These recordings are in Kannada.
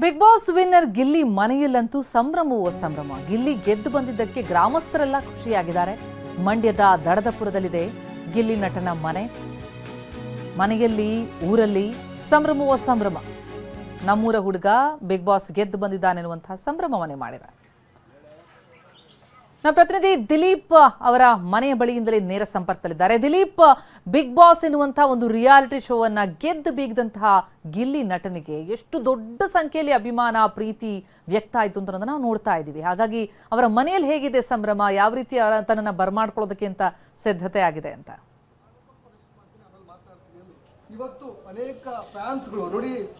ಬಿಗ್ ಬಾಸ್ ವಿನ್ನರ್ ಗಿಲ್ಲಿ ಮನೆಯಲ್ಲಂತೂ ಸಂಭ್ರಮವೋ ಸಂಭ್ರಮ? ಗಿಲ್ಲಿ ಗೆದ್ದು ಬಂದಿದ್ದಕ್ಕೆ ಗ್ರಾಮಸ್ಥರೆಲ್ಲ ಖುಷಿಯಾಗಿದ್ದಾರೆ. ಮಂಡ್ಯದ ದಡದಪುರದಲ್ಲಿದೆ ಗಿಲ್ಲಿ ನಟನ ಮನೆ. ಮನೆಯಲ್ಲಿ, ಊರಲ್ಲಿ ಸಂಭ್ರಮವೋ ಸಂಭ್ರಮ? ನಮ್ಮೂರ ಹುಡುಗ ಬಿಗ್ ಬಾಸ್ ಗೆದ್ದು ಬಂದಿದ್ದಾನೆ ಸಂಭ್ರಮ ಸಂಭ್ರಮವನ್ನೇ ಮಾಡಿದ ನಮ್ಮ ಪ್ರತಿನಿಧಿ ದಿಲೀಪ್ ಅವರ ಮನೆಯ ಬಳಿಯಿಂದಲೇ ನೇರ ಸಂಪರ್ಕದಲ್ಲಿದ್ದಾರೆ. ದಿಲೀಪ್ ಬಿಗ್ ಬಾಸ್ ಎನ್ನುವಂತಹ ಒಂದು ರಿಯಾಲಿಟಿ ಶೋವನ್ನ ಗೆದ್ದು ಬೀಗದಂತಹ ಗಿಲ್ಲಿ ನಟನಿಗೆ ಎಷ್ಟು ದೊಡ್ಡ ಸಂಖ್ಯೆಯಲ್ಲಿ ಅಭಿಮಾನ, ಪ್ರೀತಿ ವ್ಯಕ್ತ ಆಯಿತು ಅಂತ ನಾವು ನೋಡ್ತಾ ಇದ್ದೀವಿ. ಹಾಗಾಗಿ ಅವರ ಮನೆಯಲ್ಲಿ ಹೇಗಿದೆ ಸಂಭ್ರಮ? ಯಾವ ರೀತಿ ತನ್ನನ್ನು ಬರ್ಮಾಡ್ಕೊಳ್ಳೋದಕ್ಕೆ ಅಂತ ಸಿದ್ಧತೆ ಆಗಿದೆ ಅಂತ. ಇವತ್ತು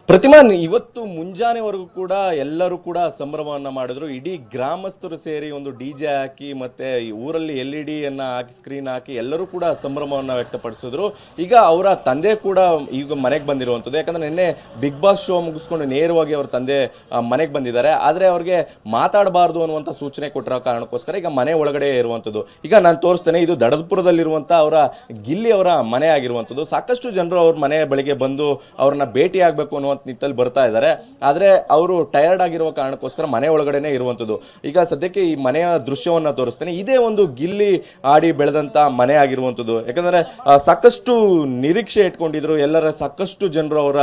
ಪ್ರತಿಮಾನ್ ಇವತ್ತು ಮುಂಜಾನೆವರೆಗೂ ಕೂಡ ಎಲ್ಲರೂ ಕೂಡ ಸಂಭ್ರಮವನ್ನ ಮಾಡಿದ್ರು. ಇಡೀ ಗ್ರಾಮಸ್ಥರು ಸೇರಿ ಒಂದು ಡಿ ಜೆ ಹಾಕಿ ಮತ್ತೆ ಊರಲ್ಲಿ ಎಲ್ ಇ ಹಾಕಿ ಸ್ಕ್ರೀನ್ ಹಾಕಿ ಎಲ್ಲರೂ ಕೂಡ ಸಂಭ್ರಮವನ್ನ ವ್ಯಕ್ತಪಡಿಸಿದ್ರು. ಈಗ ಅವರ ತಂದೆ ಕೂಡ ಈಗ ಮನೆಗೆ ಬಂದಿರುವಂಥದ್ದು. ಯಾಕಂದ್ರೆ ನಿನ್ನೆ ಬಿಗ್ ಬಾಸ್ ಶೋ ಮುಗಿಸ್ಕೊಂಡು ನೇರವಾಗಿ ಅವ್ರ ತಂದೆ ಮನೆಗೆ ಬಂದಿದ್ದಾರೆ. ಆದರೆ ಅವ್ರಿಗೆ ಮಾತಾಡಬಾರ್ದು ಅನ್ನುವಂಥ ಸೂಚನೆ ಕೊಟ್ಟಿರೋ ಕಾರಣಕ್ಕೋಸ್ಕರ ಈಗ ಮನೆ ಒಳಗಡೆ ಇರುವಂಥದ್ದು. ಈಗ ನಾನು ತೋರಿಸ್ತೇನೆ, ಇದು ದಡದಪುರದಲ್ಲಿರುವಂಥ ಅವರ ಗಿಲ್ಲಿ ಅವರ ಮನೆ ಆಗಿರುವಂಥದ್ದು. ಸಾಕಷ್ಟು ಜನರು ಅವ್ರ ಮನೆ ಬಳಿಗೆ ಬಂದು ಅವ್ರನ್ನ ಭೇಟಿ ಆಗಬೇಕು ಅನ್ನುವಂಥ ನಿಟ್ಟಲ್ಲಿ ಬರ್ತಾ ಇದ್ದಾರೆ. ಆದರೆ ಅವರು ಟಯರ್ಡ್ ಆಗಿರುವ ಕಾರಣಕ್ಕೋಸ್ಕರ ಮನೆ ಒಳಗಡೆನೆ ಇರುವಂಥದ್ದು ಈಗ ಸದ್ಯಕ್ಕೆ ಈ ಮನೆಯ ದೃಶ್ಯವನ್ನ ತೋರಿಸ್ತೇನೆ. ಇದೇ ಒಂದು ಗಿಲ್ಲಿ ಆಡಿ ಬೆಳೆದಂಥ ಮನೆ ಆಗಿರುವಂಥದ್ದು ಯಾಕಂದರೆ ಸಾಕಷ್ಟು ನಿರೀಕ್ಷೆ ಇಟ್ಕೊಂಡಿದ್ರು. ಎಲ್ಲರ ಸಾಕಷ್ಟು ಜನರು ಅವರ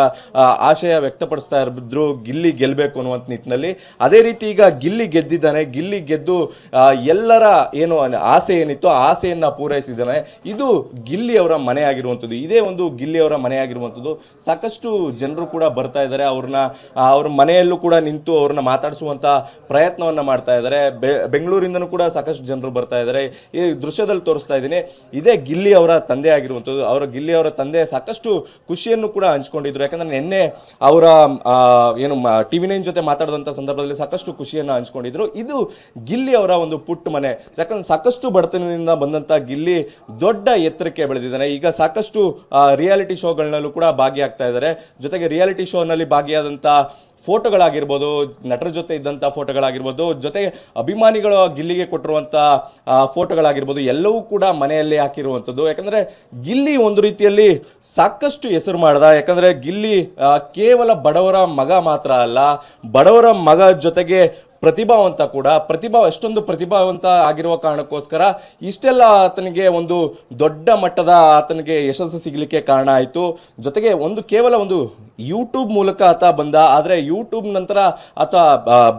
ಆಶಯ ವ್ಯಕ್ತಪಡಿಸ್ತಾ ಇದ್ರು ಗಿಲ್ಲಿ ಗೆಲ್ಲಬೇಕು ಅನ್ನುವಂಥ ನಿಟ್ಟಿನಲ್ಲಿ. ಅದೇ ರೀತಿ ಈಗ ಗಿಲ್ಲಿ ಗೆದ್ದಿದ್ದಾನೆ. ಗಿಲ್ಲಿ ಗೆದ್ದು ಎಲ್ಲರ ಏನು ಆಸೆ ಏನಿತ್ತು ಆ ಆಸೆಯನ್ನು ಪೂರೈಸಿದ್ದಾನೆ. ಇದು ಗಿಲ್ಲಿ ಅವರ ಮನೆ ಆಗಿರುವಂಥದ್ದು ಇದೇ ಒಂದು ಗಿಲ್ಲಿ ಅವರ ಆಗಿರುವಂಥದ್ದು ಸಾಕಷ್ಟು ಜನರು ಕೂಡ ಬರ್ತಾ ಇದ್ದಾರೆ. ಅವ್ರನ್ನ ಅವ್ರ ಮನೆಯಲ್ಲೂ ಕೂಡ ನಿಂತು ಅವ್ರನ್ನ ಮಾತಾಡಿಸುವಂಥ ಪ್ರಯತ್ನವನ್ನ ಮಾಡ್ತಾ ಇದ್ದಾರೆ. ಬೆಂಗಳೂರಿಂದನೂ ಕೂಡ ಸಾಕಷ್ಟು ಜನರು ಬರ್ತಾ ಇದ್ದಾರೆ. ಈ ದೃಶ್ಯದಲ್ಲಿ ತೋರಿಸ್ತಾ ಇದ್ದೀನಿ. ಇದೇ ಗಿಲ್ಲಿ ಅವರ ತಂದೆ ಆಗಿರುವಂಥದ್ದು. ಅವರ ಗಿಲ್ಲಿ ಅವರ ತಂದೆ ಸಾಕಷ್ಟು ಖುಷಿಯನ್ನು ಕೂಡ ಹಂಚ್ಕೊಂಡಿದ್ರು. ಯಾಕಂದ್ರೆ ನಿನ್ನೆ ಅವರ ಏನು ಟಿವಿ ನೈನ್ ಜೊತೆ ಮಾತಾಡಿದಂಥ ಸಂದರ್ಭದಲ್ಲಿ ಸಾಕಷ್ಟು ಖುಷಿಯನ್ನು ಹಂಚ್ಕೊಂಡಿದ್ರು. ಇದು ಗಿಲ್ಲಿ ಅವರ ಒಂದು ಪುಟ್ಟ ಮನೆ. ಯಾಕಂದ್ರೆ ಸಾಕಷ್ಟು ಬಡತನದಿಂದ ಬಂದಂತ ಗಿಲ್ಲಿ ದೊಡ್ಡ ಎತ್ತರಕ್ಕೆ ಬೆಳೆದಿದ್ದಾನೆ. ಈಗ ಸಾಕಷ್ಟು ರಿಯಾಲಿಟಿ ಶೋಗಳಲ್ಲೂ ಕೂಡ ಭಾಗಿಯಾಗ್ತಾ ಇದ್ದಾರೆ. ಜೊತೆಗೆ ರಿಯಾಲಿಟಿ ಶೋನಲ್ಲಿ ಭಾಗಿಯಾದಂಥ ಫೋಟೋಗಳಾಗಿರ್ಬೋದು, ನಟರ ಜೊತೆ ಇದ್ದಂಥ ಫೋಟೋಗಳಾಗಿರ್ಬೋದು ಜೊತೆಗೆ ಅಭಿಮಾನಿಗಳು ಗಿಲ್ಲಿಗೆ ಕೊಟ್ಟಿರುವಂಥ ಫೋಟೋಗಳಾಗಿರ್ಬೋದು, ಎಲ್ಲವೂ ಕೂಡ ಮನೆಯಲ್ಲಿ ಹಾಕಿರುವಂಥದ್ದು ಯಾಕಂದರೆ ಗಿಲ್ಲಿ ಒಂದು ರೀತಿಯಲ್ಲಿ ಸಾಕಷ್ಟು ಹೆಸರು ಮಾಡ್ದ. ಯಾಕಂದರೆ ಗಿಲ್ಲಿ ಕೇವಲ ಬಡವರ ಮಗ ಮಾತ್ರ ಅಲ್ಲ, ಬಡವರ ಮಗ ಜೊತೆಗೆ ಪ್ರತಿಭಾವಂತ ಕೂಡ, ಪ್ರತಿಭಾ ಅಷ್ಟೊಂದು ಪ್ರತಿಭಾವಂತ ಆಗಿರುವ ಕಾರಣಕ್ಕೋಸ್ಕರ ಇಷ್ಟೆಲ್ಲ ಆತನಿಗೆ ಒಂದು ದೊಡ್ಡ ಮಟ್ಟದ ಆತನಿಗೆ ಯಶಸ್ಸು ಸಿಗಲಿಕ್ಕೆ ಕಾರಣ ಆಯಿತು. ಜೊತೆಗೆ ಒಂದು ಕೇವಲ ಒಂದು ಯೂಟ್ಯೂಬ್ ಮೂಲಕ ಆತ ಬಂದ. ಆದರೆ ಯೂಟ್ಯೂಬ್ ನಂತರ ಆತ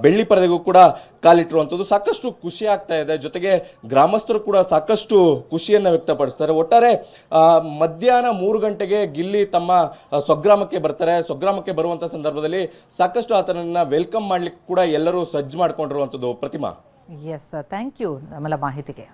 ಬೆಳ್ಳಿ ಪರದೆಗೂ ಕೂಡ ಕಾಲಿಟ್ಟಿರುವಂಥದ್ದು ಸಾಕಷ್ಟು ಖುಷಿ ಆಗ್ತಾ ಇದೆ. ಜೊತೆಗೆ ಗ್ರಾಮಸ್ಥರು ಕೂಡ ಸಾಕಷ್ಟು ಖುಷಿಯನ್ನು ವ್ಯಕ್ತಪಡಿಸ್ತಾರೆ. ಒಟ್ಟಾರೆ ಮಧ್ಯಾಹ್ನ ಮೂರು ಗಂಟೆಗೆ ಗಿಲ್ಲಿ ತಮ್ಮ ಸ್ವಗ್ರಾಮಕ್ಕೆ ಬರ್ತಾರೆ. ಸ್ವಗ್ರಾಮಕ್ಕೆ ಬರುವಂಥ ಸಂದರ್ಭದಲ್ಲಿ ಸಾಕಷ್ಟು ಆತನನ್ನು ವೆಲ್ಕಮ್ ಮಾಡ್ಲಿಕ್ಕೆ ಕೂಡ ಎಲ್ಲರೂ ಸಜ್ಜು ಮಾಡಿಕೊಂಡಿರುವಂಥದ್ದು ಪ್ರತಿಮಾ. ಎಸ್ ಥ್ಯಾಂಕ್ ಯು ನಮ್ಮೆಲ್ಲ ಮಾಹಿತಿಗೆ.